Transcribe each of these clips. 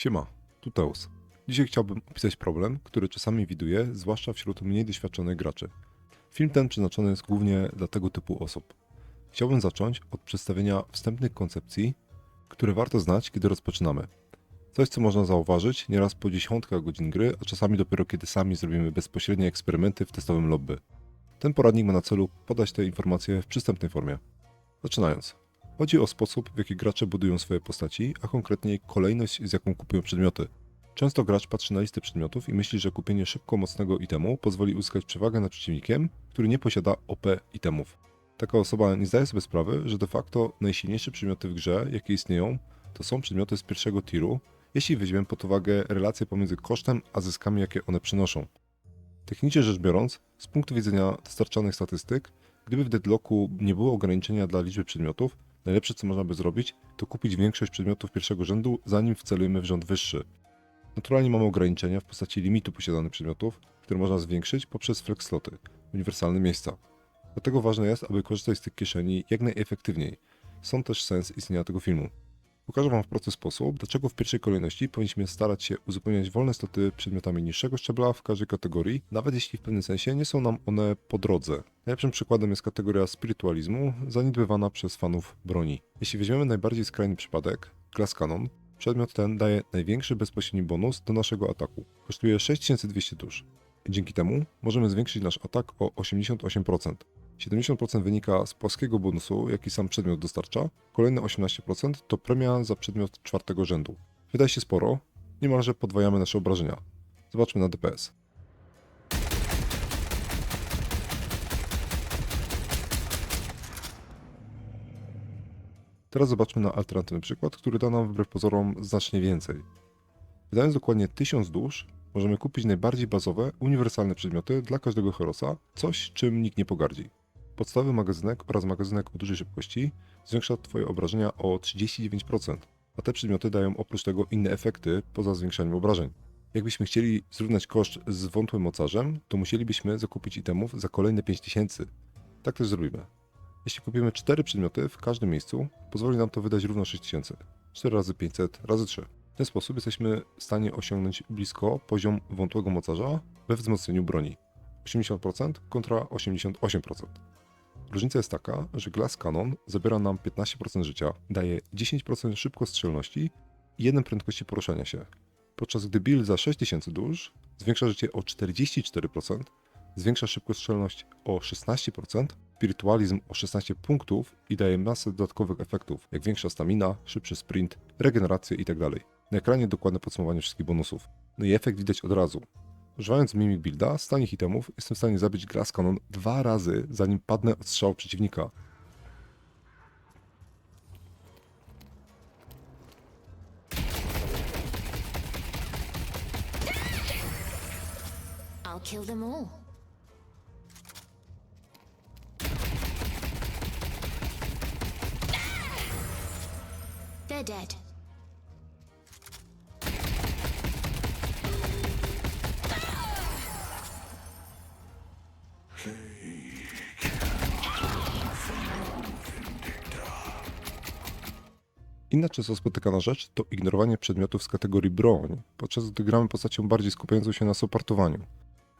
Siema, tu Teus. Dzisiaj chciałbym opisać problem, który czasami widuję, zwłaszcza wśród mniej doświadczonych graczy. Film ten przeznaczony jest głównie dla tego typu osób. Chciałbym zacząć od przedstawienia wstępnych koncepcji, które warto znać, kiedy rozpoczynamy. Coś, co można zauważyć nieraz po dziesiątkach godzin gry, a czasami dopiero kiedy sami zrobimy bezpośrednie eksperymenty w testowym lobby. Ten poradnik ma na celu podać te informacje w przystępnej formie. Zaczynając. Chodzi o sposób, w jaki gracze budują swoje postaci, a konkretniej kolejność, z jaką kupują przedmioty. Często gracz patrzy na listę przedmiotów i myśli, że kupienie szybko mocnego itemu pozwoli uzyskać przewagę nad przeciwnikiem, który nie posiada OP itemów. Taka osoba nie zdaje sobie sprawy, że de facto najsilniejsze przedmioty w grze, jakie istnieją, to są przedmioty z pierwszego tiru, jeśli weźmiemy pod uwagę relacje pomiędzy kosztem a zyskami, jakie one przynoszą. Technicznie rzecz biorąc, z punktu widzenia dostarczanych statystyk, gdyby w deadlocku nie było ograniczenia dla liczby przedmiotów, najlepsze co można by zrobić, to kupić większość przedmiotów pierwszego rzędu, zanim wcelujemy w rząd wyższy. Naturalnie mamy ograniczenia w postaci limitu posiadanych przedmiotów, które można zwiększyć poprzez flex sloty, uniwersalne miejsca. Dlatego ważne jest, aby korzystać z tych kieszeni jak najefektywniej. Są też sens istnienia tego filmu. Pokażę Wam w prosty sposób, dlaczego w pierwszej kolejności powinniśmy starać się uzupełniać wolne sloty przedmiotami niższego szczebla w każdej kategorii, nawet jeśli w pewnym sensie nie są nam one po drodze. Najlepszym przykładem jest kategoria spirytualizmu, zaniedbywana przez fanów broni. Jeśli weźmiemy najbardziej skrajny przypadek, Glass Cannon, przedmiot ten daje największy bezpośredni bonus do naszego ataku. Kosztuje 6200 dusz. Dzięki temu możemy zwiększyć nasz atak o 88%. 70% wynika z płaskiego bonusu, jaki sam przedmiot dostarcza, kolejne 18% to premia za przedmiot czwartego rzędu. Wydaje się sporo, niemalże podwajamy nasze obrażenia. Zobaczmy na DPS. Teraz zobaczmy na alternatywny przykład, który da nam wbrew pozorom znacznie więcej. Wydając dokładnie 1000 dusz, możemy kupić najbardziej bazowe, uniwersalne przedmioty dla każdego herosa, coś czym nikt nie pogardzi. Podstawowy magazynek oraz magazynek o dużej szybkości zwiększa Twoje obrażenia o 39%, a te przedmioty dają oprócz tego inne efekty poza zwiększaniem obrażeń. Jakbyśmy chcieli zrównać koszt z wątłym mocarzem, to musielibyśmy zakupić itemów za kolejne 5000. Tak też zrobimy. Jeśli kupimy 4 przedmioty w każdym miejscu, pozwoli nam to wydać równo 6000. 4 razy 500 razy 3. W ten sposób jesteśmy w stanie osiągnąć blisko poziom wątłego mocarza we wzmocnieniu broni. 80% kontra 88%. Różnica jest taka, że Glass Cannon zabiera nam 15% życia, daje 10% szybkostrzelności i 1 prędkości poruszania się, podczas gdy build za 6000 dusz zwiększa życie o 44%, zwiększa szybkostrzelność o 16%, spiritualizm o 16 punktów i daje masę dodatkowych efektów, jak większa stamina, szybszy sprint, regenerację itd. Na ekranie dokładne podsumowanie wszystkich bonusów. No i efekt widać od razu. Używając Mimic Builda z tanich itemów jestem w stanie zabić Glass Cannon dwa razy zanim padnę od strzału przeciwnika. They're dead. Inna często spotykana rzecz to ignorowanie przedmiotów z kategorii broń, podczas gdy gramy postacią bardziej skupiającą się na supportowaniu.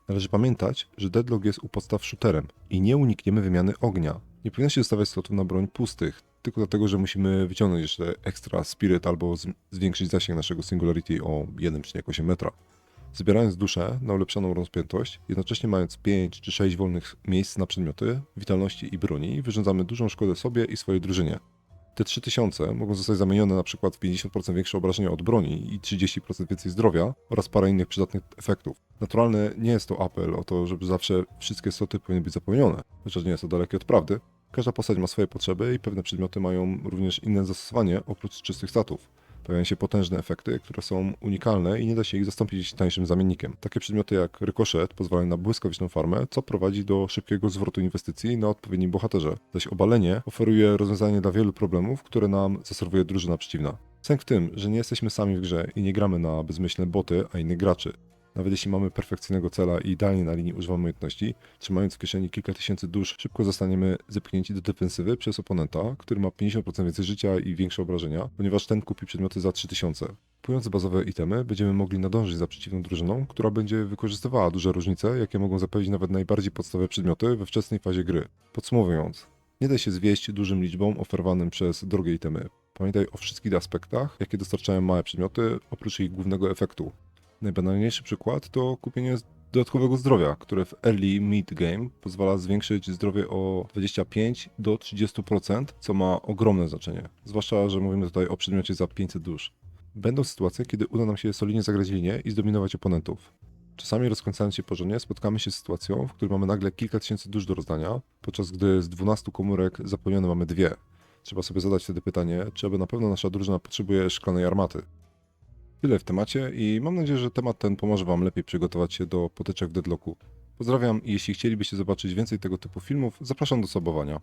Należy pamiętać, że Deadlock jest u podstaw shooterem i nie unikniemy wymiany ognia. Nie powinno się zostawiać slotów na broń pustych, tylko dlatego, że musimy wyciągnąć jeszcze ekstra spirit albo zwiększyć zasięg naszego singularity o 1,8 metra. Zbierając duszę na ulepszoną rozpiętość, jednocześnie mając 5 czy 6 wolnych miejsc na przedmioty, witalności i broni, wyrządzamy dużą szkodę sobie i swojej drużynie. Te 3000 mogą zostać zamienione na przykład w 50% większe obrażenia od broni i 30% więcej zdrowia oraz parę innych przydatnych efektów. Naturalne nie jest to apel o to, żeby zawsze wszystkie sloty powinny być zapełnione, chociaż nie jest to dalekie od prawdy. Każda postać ma swoje potrzeby i pewne przedmioty mają również inne zastosowanie oprócz czystych statów. Pojawiają się potężne efekty, które są unikalne i nie da się ich zastąpić tańszym zamiennikiem. Takie przedmioty jak rykoszet pozwalają na błyskawiczną farmę, co prowadzi do szybkiego zwrotu inwestycji na odpowiednim bohaterze. Zaś obalenie oferuje rozwiązanie dla wielu problemów, które nam zaserwuje drużyna przeciwna. Sęk w tym, że nie jesteśmy sami w grze i nie gramy na bezmyślne boty, a innych graczy. Nawet jeśli mamy perfekcyjnego cela i idealnie na linii używamy umiejętności, trzymając w kieszeni kilka tysięcy dusz, szybko zostaniemy zepchnięci do defensywy przez oponenta, który ma 50% więcej życia i większe obrażenia, ponieważ ten kupi przedmioty za 3000. Kupując bazowe itemy, będziemy mogli nadążyć za przeciwną drużyną, która będzie wykorzystywała duże różnice, jakie mogą zapewnić nawet najbardziej podstawowe przedmioty we wczesnej fazie gry. Podsumowując, nie daj się zwieść dużym liczbom oferowanym przez drogie itemy. Pamiętaj o wszystkich aspektach, jakie dostarczają małe przedmioty, oprócz ich głównego efektu. Najbanalniejszy przykład to kupienie dodatkowego zdrowia, które w early mid game pozwala zwiększyć zdrowie o 25 do 30%, co ma ogromne znaczenie. Zwłaszcza, że mówimy tutaj o przedmiocie za 500 dusz. Będą sytuacje, kiedy uda nam się solidnie zagrać linię i zdominować oponentów. Czasami rozkręcając się porządnie, spotkamy się z sytuacją, w której mamy nagle kilka tysięcy dusz do rozdania, podczas gdy z 12 komórek zapełnione mamy dwie. Trzeba sobie zadać wtedy pytanie, czy aby na pewno nasza drużyna potrzebuje szklanej armaty. Tyle w temacie i mam nadzieję, że temat ten pomoże Wam lepiej przygotować się do potyczek w Deadlocku. Pozdrawiam i jeśli chcielibyście zobaczyć więcej tego typu filmów, zapraszam do subowania.